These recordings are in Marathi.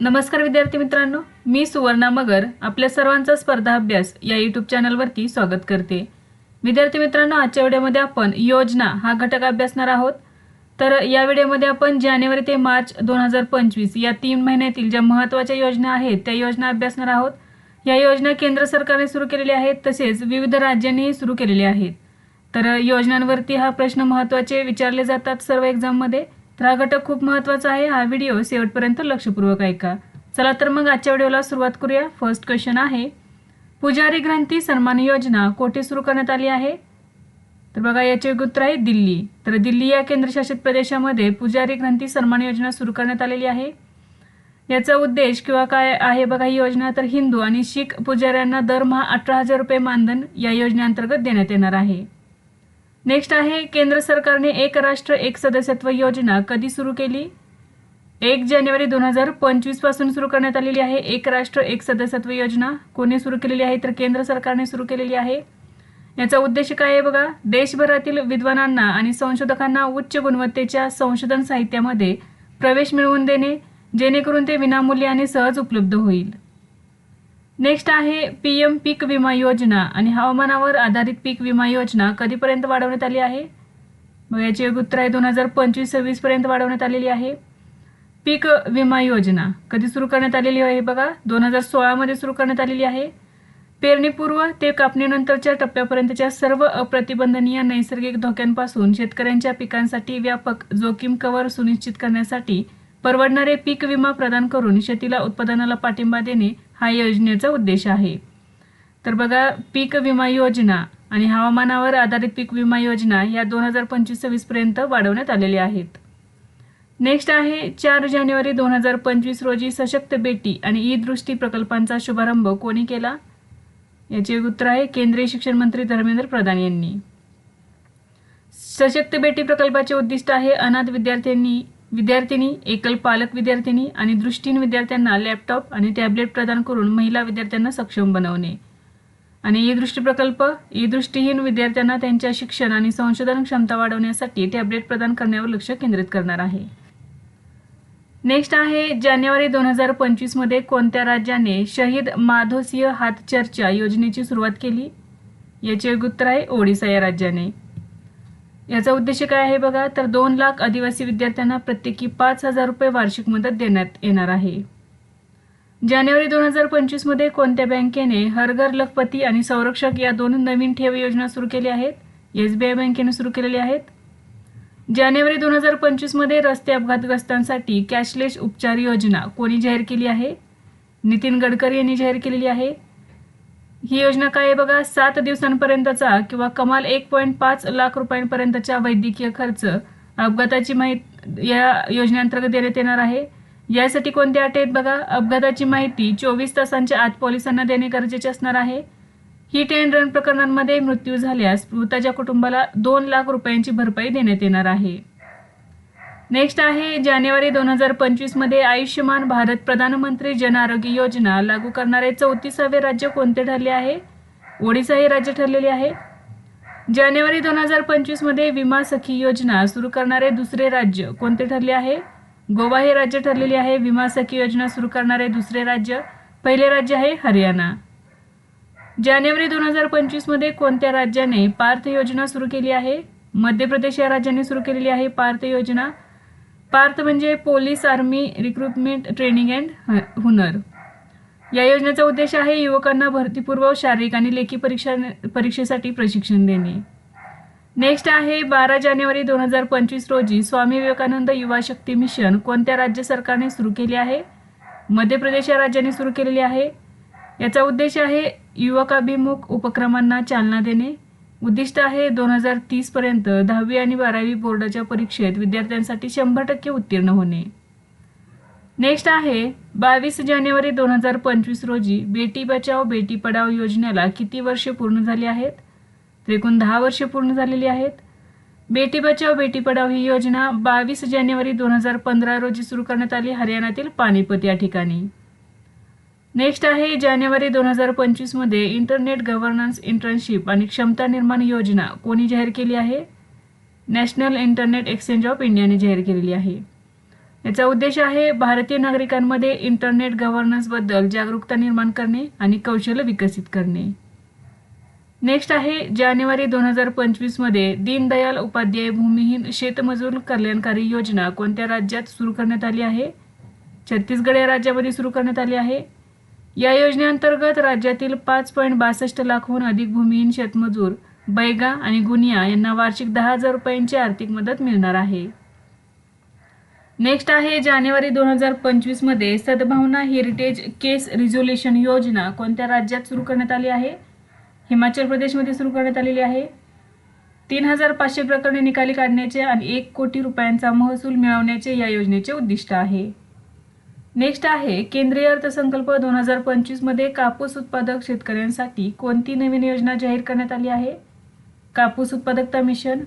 नमस्कार विद्यार्थी मित्रांनो मी सुवर्णा मगर आपल्या सर्वांचा स्पर्धा अभ्यास या यूट्यूब चॅनलवरती स्वागत करते. विद्यार्थी मित्रांनो आजच्या व्हिडिओमध्ये आपण योजना हा घटक अभ्यासणार आहोत. तर या व्हिडिओमध्ये आपण जानेवारी ते मार्च दोन हजार पंचवीस या तीन महिन्यातील ज्या महत्त्वाच्या योजना आहेत त्या योजना अभ्यासणार आहोत. या योजना केंद्र सरकारने सुरू केलेल्या आहेत तसेच विविध राज्यांनीही सुरू केलेल्या आहेत. तर योजनांवरती हा प्रश्न महत्त्वाचे विचारले जातात सर्व एक्झाममध्ये तर हा घटक खूप महत्त्वाचा आहे. हा व्हिडिओ शेवटपर्यंत लक्षपूर्वक ऐका. चला तर मग आजच्या व्हिडिओला सुरुवात करूया. फर्स्ट क्वेश्चन आहे पुजारी ग्रंथी सन्मान योजना कोठे सुरू करण्यात आली आहे? तर बघा याचे उत्तर आहे दिल्ली. तर दिल्ली या केंद्रशासित प्रदेशामध्ये पुजारी ग्रंथी सन्मान योजना सुरू करण्यात आलेली आहे. याचा उद्देश किंवा काय आहे बघा ही योजना? तर हिंदू आणि शीख पुजाऱ्यांना दरमहा अठरा हजार रुपये मानधन या योजनेअंतर्गत देण्यात येणार आहे. नेक्स्ट आहे केंद्र सरकारने एक राष्ट्र एक सदस्यत्व योजना कधी सुरू केली? एक जानेवारी दोन हजार पंचवीसपासून सुरू करण्यात आलेली आहे. एक राष्ट्र एक सदस्यत्व योजना कोणी सुरू केलेली आहे तर केंद्र सरकारने सुरू केलेली आहे. याचा उद्देश काय आहे बघा? देशभरातील विद्वानांना आणि संशोधकांना उच्च गुणवत्तेच्या संशोधन साहित्यामध्ये प्रवेश मिळवून देणे जेणेकरून ते विनामूल्य आणि सहज उपलब्ध होईल. नेक्स्ट आहे पी एम पीक विमा योजना आणि हवामानावर आधारित पीक विमा योजना कधीपर्यंत वाढवण्यात आली आहे? मग याची एक उत्तर आहे दोन हजार पंचवीस सव्वीसपर्यंत वाढवण्यात आलेली आहे. पीक विमा योजना कधी सुरू करण्यात आलेली आहे बघा? दोन हजार सोळामध्ये सुरू करण्यात आलेली आहे. पेरणीपूर्व ते कापणीनंतरच्या टप्प्यापर्यंतच्या सर्व अप्रतिबंधनीय नैसर्गिक धोक्यांपासून शेतकऱ्यांच्या पिकांसाठी व्यापक जोखीम कव्हर सुनिश्चित करण्यासाठी परवडणारे पीक विमा प्रदान करून शेतीला उत्पादनाला पाठिंबा देणे हा योजनेचा उद्देश आहे. तर बघा पीक विमा योजना आणि हवामानावर आधारित पीक विमा योजना या दोन हजार पंचवीस सव्वीसपर्यंत वाढवण्यात आलेल्या आहेत. नेक्स्ट आहे चार जानेवारी दोन हजार पंचवीस रोजी सशक्त बेटी आणि ई दृष्टी प्रकल्पांचा शुभारंभ कोणी केला? याचे उत्तर आहे केंद्रीय शिक्षण मंत्री धर्मेंद्र प्रधान यांनी. सशक्त बेटी प्रकल्पाचे उद्दिष्ट आहे अनाथ विद्यार्थ्यांनी विद्यार्थिनी एकल पालक विद्यार्थिनी आणि दृष्टीहीन विद्यार्थ्यांना लॅपटॉप आणि टॅबलेट प्रदान करून महिला विद्यार्थ्यांना सक्षम बनवणे. आणि ई दृष्टी प्रकल्प ई दृष्टीहीन विद्यार्थ्यांना त्यांच्या शिक्षण आणि संशोधन क्षमता वाढवण्यासाठी टॅबलेट प्रदान करण्यावर लक्ष केंद्रित करणार आहे. नेक्स्ट आहे जानेवारी दोन हजार पंचवीसमध्ये कोणत्या राज्याने शहीद माधोसिंह हातचर्चा योजनेची सुरुवात केली? याचे उत्तर आहे ओडिसा या राज्याने. याचा उद्देश काय आहे बघा तर दोन लाख आदिवासी विद्यार्थ्यांना प्रत्येकी पाच हजार रुपये वार्षिक मदत देण्यात येणार आहे. जानेवारी दोन हजार पंचवीसमध्ये कोणत्या बँकेने हरघर लखपती आणि संरक्षक या दोन नवीन ठेव योजना सुरू केल्या आहेत? एस बी आय बँकेने सुरू केलेल्या आहेत. जानेवारी दोन हजार पंचवीसमध्ये रस्ते अपघातग्रस्तांसाठी कॅशलेस उपचार योजना कोणी जाहीर केली आहे? नितीन गडकरी यांनी जाहीर केलेली आहे. ही योजना काय आहे बघा? सात दिवसांपर्यंतचा किंवा कमाल एक पॉईंट पाच लाख रुपयांपर्यंतचा वैद्यकीय खर्च अपघाताची माहिती या योजनेअंतर्गत देण्यात येणार आहे. यासाठी कोणत्या अटी आहेत बघा? अपघाताची माहिती चोवीस तासांच्या आत पोलिसांना देणे गरजेचे असणार आहे. हिट अँड रन प्रकरणांमध्ये मृत्यू झाल्यास मृताच्या कुटुंबाला दोन लाख रुपयांची भरपाई देण्यात येणार आहे. नेक्स्ट आहे जानेवारी दोन हजार पंचवीसमध्ये आयुष्यमान भारत प्रधानमंत्री जन आरोग्य योजना लागू करणारे चौतीसावे राज्य कोणते ठरले आहे? ओडिसा हे राज्य ठरलेले आहे. जानेवारी दोन हजार पंचवीसमध्ये विमा सखी योजना सुरू करणारे दुसरे राज्य कोणते ठरले आहे? गोवा हे राज्य ठरलेले आहे. विमा सखी योजना सुरू करणारे दुसरे राज्य पहिले राज्य आहे हरियाणा. जानेवारी दोन हजार पंचवीसमध्ये कोणत्या राज्याने पार्थ योजना सुरू केली आहे? मध्य प्रदेश या राज्याने सुरू केलेली आहे पार्थ योजना. पार्थ म्हणजे police army recruitment training and हुनर. या योजनेचा उद्देश आहे युवकांना भरतीपूर्व शारीरिक आणि लेखी परीक्षा परीक्षेसाठी प्रशिक्षण देणे. नेक्स्ट आहे बारा जानेवारी दोन हजार पंचवीस रोजी स्वामी विवेकानंद युवा शक्ती मिशन कोणत्या राज्य सरकारने सुरू केले आहे? मध्य प्रदेश या राज्याने सुरू केलेली आहे. याचा उद्देश आहे युवकाभिमुख उपक्रमांना चालना देणे. उद्दिष्ट आहे दोन हजार तीसपर्यंत दहावी आणि बारावी बोर्डाच्या परीक्षेत विद्यार्थ्यांसाठी शंभर टक्के उत्तीर्ण होणे. नेक्स्ट आहे बावीस जानेवारी दोन हजार पंचवीस रोजी बेटी बचाव बेटी पढाव योजनेला किती वर्षे पूर्ण झाली आहेत? तर एकूण दहा वर्षे पूर्ण झालेली आहेत. बेटी बचाव बेटी पढाव ही योजना बावीस जानेवारी दोन हजार पंधरा रोजी सुरू करण्यात आली. हरियाणातील पानिपत या ठिकाणी. नेक्स्ट आहे जानेवारी दोन हजार पंचवीसमध्ये इंटरनेट गव्हर्नन्स इंटर्नशिप आणि क्षमता निर्माण योजना कोणी जाहीर केली आहे? नॅशनल इंटरनेट एक्सचेंज ऑफ इंडियाने जाहीर केलेली आहे. याचा उद्देश आहे भारतीय नागरिकांमध्ये इंटरनेट गव्हर्नन्सबद्दल जागरूकता निर्माण करणे आणि कौशल्य विकसित करणे. नेक्स्ट आहे जानेवारी दोन हजार पंचवीसमध्ये दीनदयाल उपाध्याय भूमिहीन शेतमजूर कल्याणकारी योजना कोणत्या राज्यात सुरू करण्यात आली आहे? छत्तीसगड या राज्यामध्ये सुरू करण्यात आली आहे. या योजनेअंतर्गत राज्यातील पाच पॉईंट बासष्ट लाखहून अधिक भूमिहीन शेतमजूर बैगा आणि गुनिया यांना वार्षिक दहा हजार रुपयांची आर्थिक मदत मिळणार आहे. नेक्स्ट आहे जानेवारी दोन हजार पंचवीसमध्ये सद्भावना हेरिटेज केस रिझोल्युशन योजना कोणत्या राज्यात सुरू करण्यात आली आहे? हिमाचल प्रदेशमध्ये सुरू करण्यात आलेली आहे. तीन हजार पाचशे प्रकरणे निकाली काढण्याचे आणि एक कोटी रुपयांचा महसूल मिळवण्याचे या योजनेचे उद्दिष्ट आहे. नेक्स्ट आहे केंद्रीय अर्थसंकल्प दोन हजार पंचवीसमध्ये कापूस उत्पादक शेतकऱ्यांसाठी कोणती नवीन योजना जाहीर करण्यात आली आहे? कापूस उत्पादकता मिशन.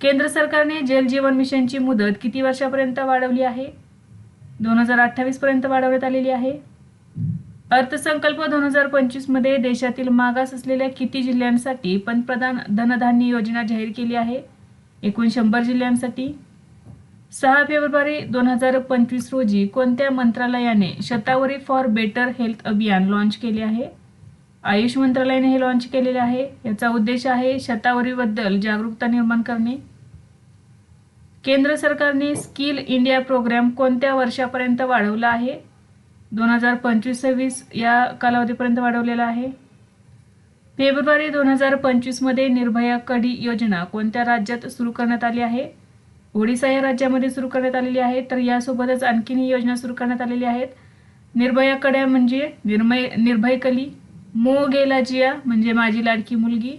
केंद्र सरकारने जल जीवन मिशनची मुदत किती वर्षापर्यंत वाढवली आहे? दोन हजार अठ्ठावीस पर्यंत वाढवण्यात आलेली आहे. अर्थसंकल्प दोन हजार पंचवीसमध्ये देशातील मागास असलेल्या किती जिल्ह्यांसाठी पंतप्रधान धनधान्य योजना जाहीर केली आहे? एकूण शंभर जिल्ह्यांसाठी. सहा फेब्रुवारी दोन हजार पंचवीस रोजी कोणत्या मंत्रालयाने शतावरी फॉर बेटर हेल्थ अभियान लॉन्च केले आहे? आयुष मंत्रालयाने हे लॉन्च केलेले आहे. याचा उद्देश आहे शतावरीबद्दल जागरूकता निर्माण करणे. केंद्र सरकारने स्किल इंडिया प्रोग्राम कोणत्या वर्षापर्यंत वाढवला आहे? दोन हजार पंचवीस सव्वीस या कालावधीपर्यंत वाढवलेला आहे. फेब्रुवारी दोन हजार पंचवीसमध्ये निर्भया कडी योजना कोणत्या राज्यात सुरू करण्यात आली आहे? ओडिसा या राज्यामध्ये सुरू करण्यात आलेली आहे. तर यासोबतच आणखीनही योजना सुरू करण्यात आलेली आहेत. निर्भया कड्या म्हणजे निर्मय निर्भयकली मो गेलाजिया म्हणजे माझी लाडकी मुलगी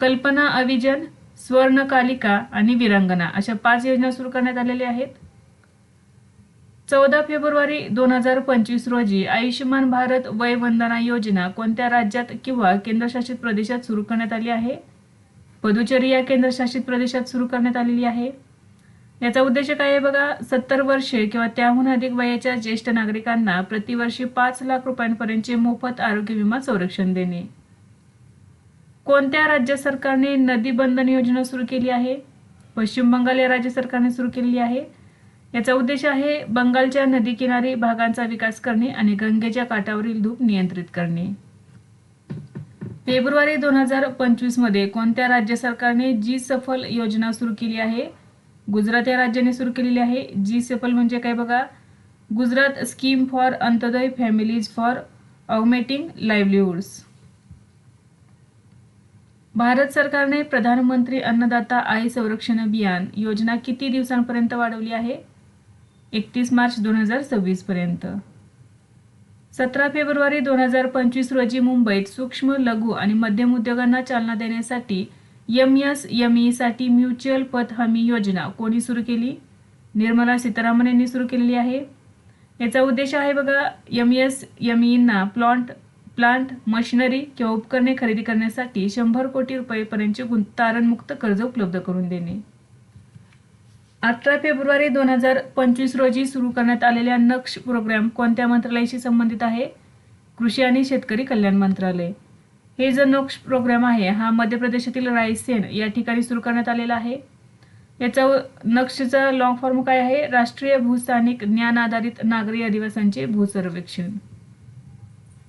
कल्पना अविजन स्वर्णकालिका आणि विरांगना अशा पाच योजना सुरू करण्यात आलेल्या आहेत. चौदा फेब्रुवारी दोन हजार पंचवीस रोजी आयुष्यमान भारत वय वंदना योजना कोणत्या राज्यात किंवा केंद्रशासित प्रदेशात सुरू करण्यात आली आहे? पदुचेरी या केंद्रशासित प्रदेशात सुरू करण्यात आलेली आहे. याचा उद्देश काय आहे बघा सत्तर वर्षे किंवा त्याहून अधिक वयाच्या ज्येष्ठ नागरिकांना प्रतिवर्षी पाच लाख रुपयांपर्यंतचे मोफत आरोग्य विमा संरक्षण देणे. कोणत्या राज्य सरकारने नदी बंधन योजना सुरू केली आहे? पश्चिम बंगाल या राज्य सरकारने सुरू केलेली आहे. याचा उद्देश आहे बंगालच्या नदीकिनारी भागांचा विकास करणे आणि गंगेच्या काठावरील धूप नियंत्रित करणे. फेब्रुवारी दोन हजार पंचवीसमध्ये कोणत्या राज्य सरकारने जी सफल योजना सुरू केली आहे? गुजरात या राज्याने सुरू केलेली आहे. जी सफल म्हणजे काय बघा? Gujarat scheme for Antyodaya families for augmenting livelihoods Bharat सरकारने प्रधानमंत्री अन्नदाता आई संरक्षण अभियान योजना किती दिवसांपर्यंत वाढवली आहे? एकतीस मार्च दोन हजार सव्वीसपर्यंत सतरा फेब्रुवारी दोन हजार पंचवीस रोजी मुंबईत सूक्ष्म लघु आणि मध्यम उद्योगांना चालना देण्यासाठी एम एस एम ईसाठी म्युच्युअल पत हमी योजना कोणी सुरू केली? निर्मला सीतारामन यांनी सुरू केलेली आहे. याचा उद्देश आहे बघा एम एस एम ईना प्लॉन्ट प्लांट मशिनरी किंवा उपकरणे खरेदी करण्यासाठी शंभर कोटी रुपयेपर्यंतचे तारणमुक्त कर्ज उपलब्ध करून देणे. अठरा फेब्रुवारी दोन हजार पंचवीस रोजी सुरू करण्यात आलेल्या नक्ष प्रोग्राम कोणत्या मंत्रालयाशी संबंधित आहे? कृषी आणि शेतकरी कल्याण मंत्रालय. हे जो नक्ष प्रोग्राम आहे हा मध्य प्रदेशातील रायसेन या ठिकाणी सुरू करण्यात आलेला आहे. याचा नक्षचा लॉंग फॉर्म काय आहे? राष्ट्रीय भूस्थानिक ज्ञान आधारित नागरी अधिवासांचे भूसर्वेक्षण.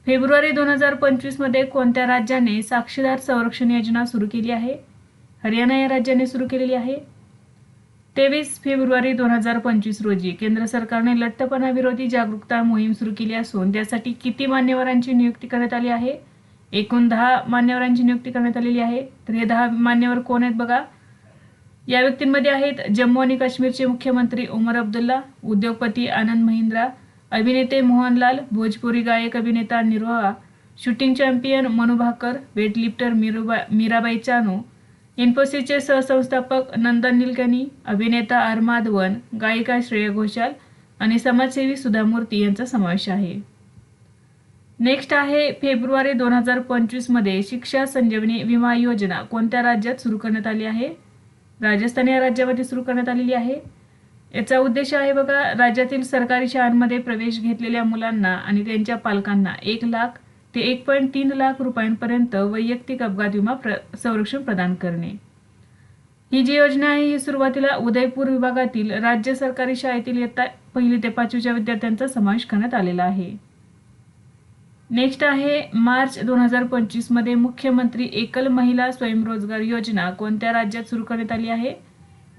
फेब्रुवारी दोन हजार पंचवीसमध्ये कोणत्या राज्याने साक्षीदार संरक्षण योजना सुरू केली आहे? हरियाणा या राज्याने सुरू केलेली आहे. तेवीस फेब्रुवारी दोन हजार पंचवीस रोजी केंद्र सरकारने लठ्ठपणाविरोधी जागरूकता मोहीम सुरू केली असून त्यासाठी किती मान्यवरांची नियुक्ती करण्यात आली आहे? एकूण दहा मान्यवरांची नियुक्ती करण्यात आलेली आहे. तर हे दहा मान्यवर कोण आहेत बघा? या व्यक्तींमध्ये आहेत जम्मू आणि काश्मीरचे मुख्यमंत्री उमर अब्दुल्ला उद्योगपती आनंद महिंद्रा अभिनेते मोहनलाल भोजपुरी गायक अभिनेता निर्वाहा shooting champion Manu Bhaker weightlifter मीरुबा Mirabai Chanu इन्फोसिसचे सहसंस्थापक नंदन निलकनी अभिनेता अरमाद वन गायिका श्रेय घोषाल आणि समाजसेवी सुधा मूर्ती यांचा समावेश आहे. नेक्स्ट आहे फेब्रुवारी दोन हजार पंचवीसमध्ये शिक्षा संजीवनी विमा योजना कोणत्या राज्यात सुरू करण्यात आली आहे? राजस्थान या राज्यामध्ये सुरू करण्यात आलेली आहे. याचा उद्देश आहे बघा राज्यातील सरकारी शाळांमध्ये प्रवेश घेतलेल्या मुलांना आणि त्यांच्या पालकांना एक लाख ते एक पॉईंट तीन लाख रुपयांपर्यंत वैयक्तिक अपघात विमा प्र संरक्षण प्रदान करणे. ही जी योजना आहे ही सुरुवातीला उदयपूर विभागातील राज्य सरकारी शाळेतील इयत्ता पहिली ते पाचवीच्या विद्यार्थ्यांचा समावेश करण्यात आलेला आहे. नेक्स्ट आहे मार्च दोन हजार पंचवीसमध्ये मुख्यमंत्री एकल महिला स्वयंरोजगार योजना कोणत्या राज्यात सुरू करण्यात आली आहे?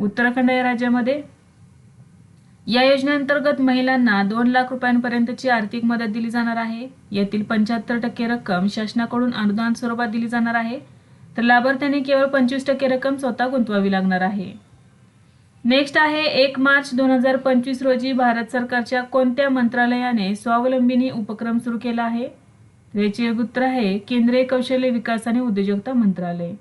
उत्तराखंड या राज्यामध्ये. या योजनेअंतर्गत महिलांना दोन लाख रुपयांपर्यंतची आर्थिक मदत दिली जाणार आहे. यातील पंच्याहत्तर टक्के रक्कम शासनाकडून अनुदान स्वरूपात दिली जाणार आहे. तर लाभार्थ्यांनी केवळ पंचवीस टक्के रक्कम स्वतः गुंतवावी लागणार आहे. नेक्स्ट आहे एक मार्च दोन हजार पंचवीस रोजी भारत सरकारच्या कोणत्या मंत्रालयाने स्वावलंबिनी उपक्रम सुरू केला आहे? याचे उत्तर आहे केंद्रीय कौशल्य विकास आणि उद्योजकता मंत्रालय.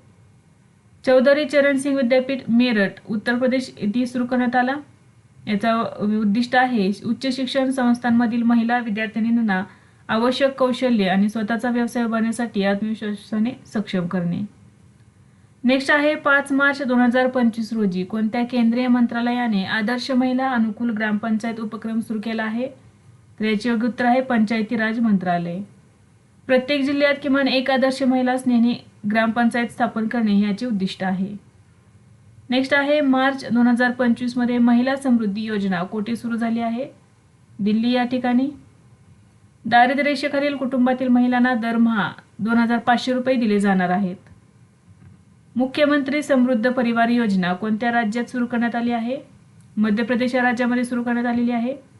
चौधरी चरण सिंग विद्यापीठ मेरठ उत्तर प्रदेश येथे सुरू करण्यात आला. याचा उद्दिष्ट आहे उच्च शिक्षण संस्थांमधील महिला विद्यार्थिनींना आवश्यक कौशल्य आणि स्वतःचा व्यवसाय उभारण्यासाठी आत्मविश्वासाने सक्षम करणे. नेक्स्ट आहे पाच मार्च दोन हजार पंचवीस रोजी कोणत्या केंद्रीय मंत्रालयाने आदर्श महिला अनुकूल ग्रामपंचायत उपक्रम सुरू केला आहे? तर याचे योग्य उत्तर आहे पंचायती राज मंत्रालय. प्रत्येक जिल्ह्यात किमान एक आदर्श महिला स्नेही ग्रामपंचायत स्थापन करणे याचे उद्दिष्ट आहे. नेक्स्ट आहे मार्च दोन हजार पंचवीसमध्ये महिला समृद्धी योजना कोठे सुरू झाली आहे? दिल्ली या ठिकाणी. दारिद्र्यरेषेखालील कुटुंबातील महिलांना दरमहा दोन हजार पाचशे रुपये दिले जाणार आहेत. मुख्यमंत्री समृद्ध परिवार योजना कोणत्या राज्यात सुरू करण्यात आली आहे? मध्य प्रदेश या राज्यामध्ये सुरू करण्यात आलेली आहे.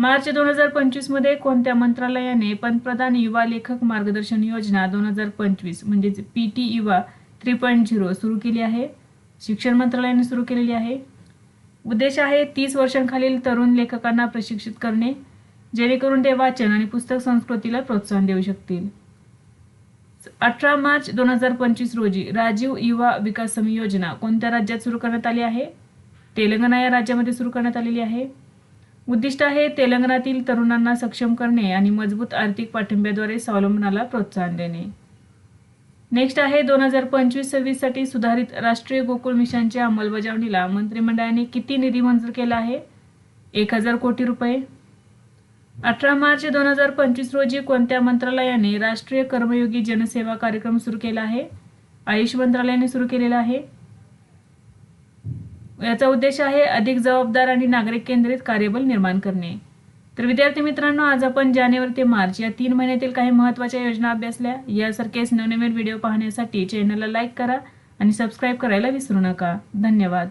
मार्च दोन हजार पंचवीसमध्ये कोणत्या मंत्रालयाने पंतप्रधान युवा लेखक मार्गदर्शन योजना दोन हजार पंचवीस म्हणजेच P T Yuva three point zero सुरू केली आहे? शिक्षण मंत्रालयाने सुरू केलेली आहे. उद्देश आहे तीस वर्षांखालील तरुण लेखकांना प्रशिक्षित करणे जेणेकरून ते वाचन आणि पुस्तक संस्कृतीला प्रोत्साहन देऊ शकतील. अठरा मार्च दोन हजार पंचवीस रोजी राजीव युवा विकास समी योजना कोणत्या राज्यात सुरू करण्यात आली आहे? तेलंगणा या राज्यामध्ये सुरू करण्यात आलेली आहे. उद्दिष्ट आहे तेलंगणातील तरुणांना सक्षम करणे आणि मजबूत आर्थिक पाठिंब्याद्वारे स्वावलंबनाला प्रोत्साहन देणे. नेक्स्ट आहे दोन हजार पंचवीस सव्वीससाठी सुधारित राष्ट्रीय गोकुळ मिशनच्या अंमलबजावणीला मंत्रिमंडळाने किती निधी मंजूर केला आहे? एक हजार कोटी रुपये. अठरा मार्च दोन हजार पंचवीस रोजी कोणत्या मंत्रालयाने राष्ट्रीय कर्मयोगी जनसेवा कार्यक्रम सुरू केला आहे? आयुष मंत्रालयाने सुरू केलेला आहे. याचा उद्देश आहे अधिक जबाबदार आणि नागरिक केंद्रित कार्यबल निर्माण करणे. तर विद्यार्थी मित्रांनो आज आपण जानेवारी ते मार्च या तीन महिन्यातील काही महत्त्वाच्या योजना अभ्यासल्या. यासारखेच नवनवीन व्हिडिओ पाहण्यासाठी चॅनलला लाईक करा आणि सबस्क्राईब करायला विसरू नका. धन्यवाद.